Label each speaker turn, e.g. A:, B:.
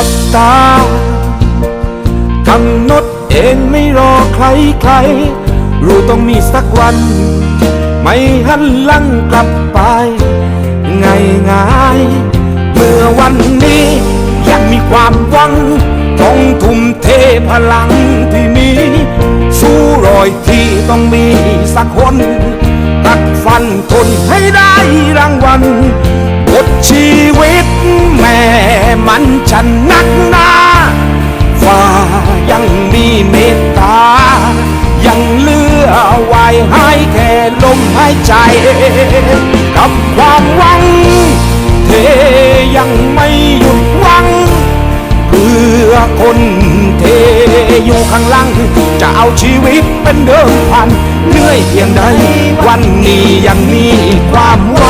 A: ลับตากำหนดเองไม่รอใครใคร รู้ต้องมีสักวัน ไม่หันหลังกลับไป ง่ายง่ายเมื่อวันนี้ยังมีความหวัง ต้องทุ่มเทพลังที่มี สู้รอยที่ต้องมีสักคนตัดฟันทนให้ได้รางวัลบทชีวิตแม่มันฉัน เมตตา ยังเลือไว้ให้แค่ลมหายใจ กับความหวังเทยังไม่หยุดหวัง เพื่อคนเทอยู่ข้างหลัง จะเอาชีวิตเป็นเดิมพัน เหนื่อยเพียงใด วันนี้ยังมีความหวั